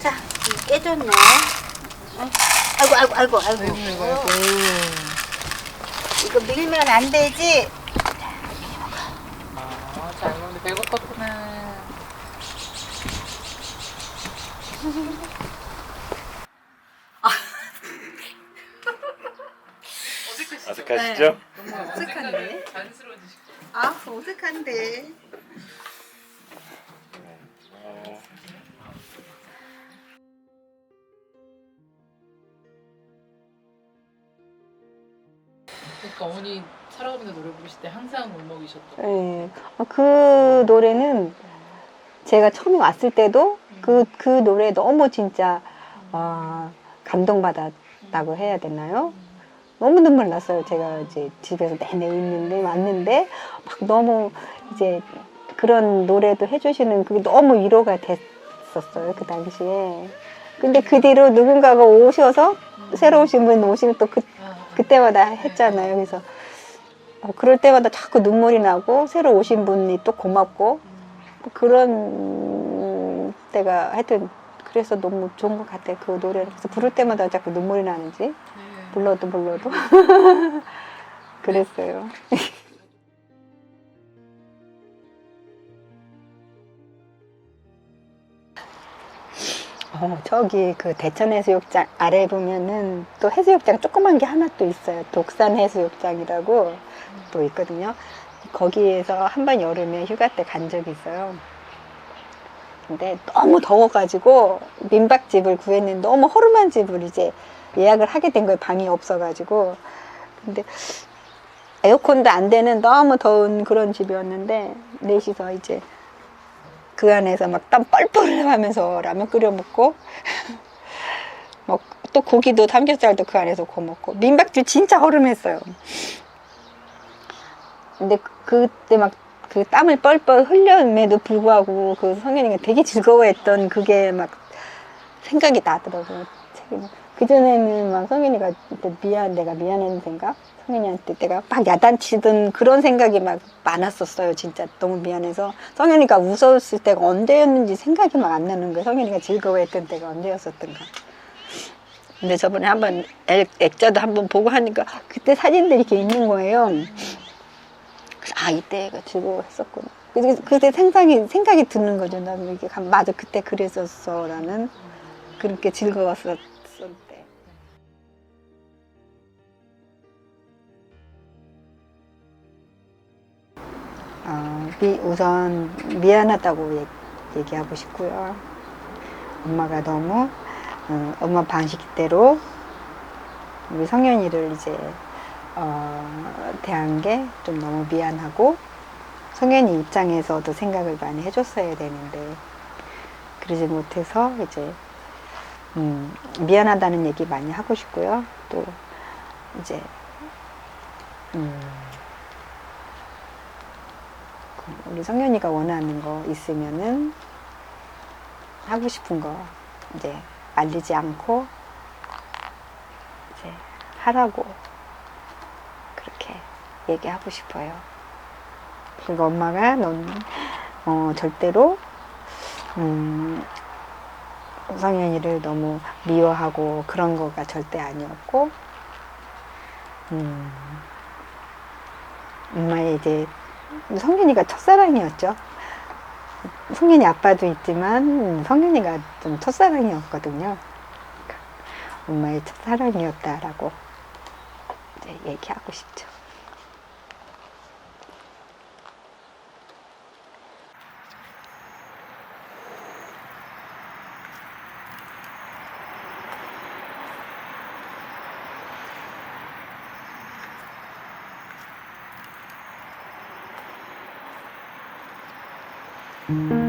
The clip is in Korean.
자, 깨졌네. 어? 아이고, 아이고, 아이고, 아이고. 어. 이거 밀면 안 되지? 아, 잘 먹는데 배고팠구나. 아득하시죠? 자연스러워지시고. 아, 어색한데. 어, 그러니까 어머니 살아가면서 노래 부르실 때 항상 울먹이셨던. 예. 어, 그 노래는 제가 처음에 왔을 때도 그, 그 노래 너무 진짜, 아, 감동받았다고 해야 되나요? 너무 눈물 났어요. 제가 이제 집에서 내내 있는데, 왔는데, 막 너무 이제 그런 노래도 해주시는 그게 너무 위로가 됐었어요. 그 당시에. 근데 그 뒤로 누군가가 오셔서, 새로 오신 분 오시면 또 그, 아, 그때마다 했잖아요. 그래서 어, 그럴 때마다 자꾸 눈물이 나고 새로 오신 분이 또 고맙고 뭐 그런 때가 하여튼 그래서 너무 좋은 것 같아요. 그 노래를 그래서 부를 때마다 자꾸 눈물이 나는지 네. 불러도 불러도 그랬어요. 어, 저기 그 대천 해수욕장 아래 보면은 또 해수욕장 조그만 게 하나 또 있어요. 독산 해수욕장이라고 또 있거든요. 거기에서 한 번 여름에 휴가 때 간 적이 있어요. 근데 너무 더워가지고 민박집을 구했는데 너무 허름한 집을 이제 예약을 하게 된 거예요. 방이 없어가지고. 근데 에어컨도 안 되는 너무 더운 그런 집이었는데 넷이서 이제 그 안에서 막 땀 뻘뻘 하면서 라면 끓여 먹고 뭐 또 고기도 삼겹살도 그 안에서 구워 먹고 민박집 진짜 허름했어요. 근데 그- 그때 막 그 땀을 뻘뻘 흘렸음에도 불구하고 그 성현이가 되게 즐거워했던 그게 막 생각이 나더라고요. 그 전에는 막 성현이가 미안 내가 미안한 생각 성현이한테 내가 막 야단치던 그런 생각이 막 많았었어요. 진짜 너무 미안해서 성현이가 웃었을 때가 언제였는지 생각이 막 안 나는 거예요. 성현이가 즐거워했던 때가 언제였었던가. 근데 저번에 한번 액- 액자도 한번 보고 하니까 그때 사진들이 이렇게 있는 거예요. 아 이때가 즐거워했었구나. 그때 생각이 생각이 드는 거죠. 나는 이게 감- 맞아 그때 그랬었어 라는 그렇게 즐거웠었 어, 미- 우선 미안하다고 얘- 얘기하고 싶고요. 엄마가 너무 어, 엄마 방식대로 우리 성현이를 이제 어, 대한 게 좀 너무 미안하고 성현이 입장에서도 생각을 많이 해줬어야 되는데 그러지 못해서 이제 음, 미안하다는 얘기 많이 하고 싶고요. 또 이제 음, 그 우리 성현이가 원하는 거 있으면은 하고 싶은 거 이제 말리지 않고 이제 하라고 그렇게 얘기하고 싶어요. 그리고 엄마가 넌 어, 절대로 음, 성현이를 너무 미워하고 그런 거가 절대 아니었고 음, 엄마의 이제 성현이가 첫사랑이었죠. 성현이 아빠도 있지만 성현이가 좀 첫사랑이었거든요. 엄마의 첫사랑이었다라고 얘기하고 싶죠. 음.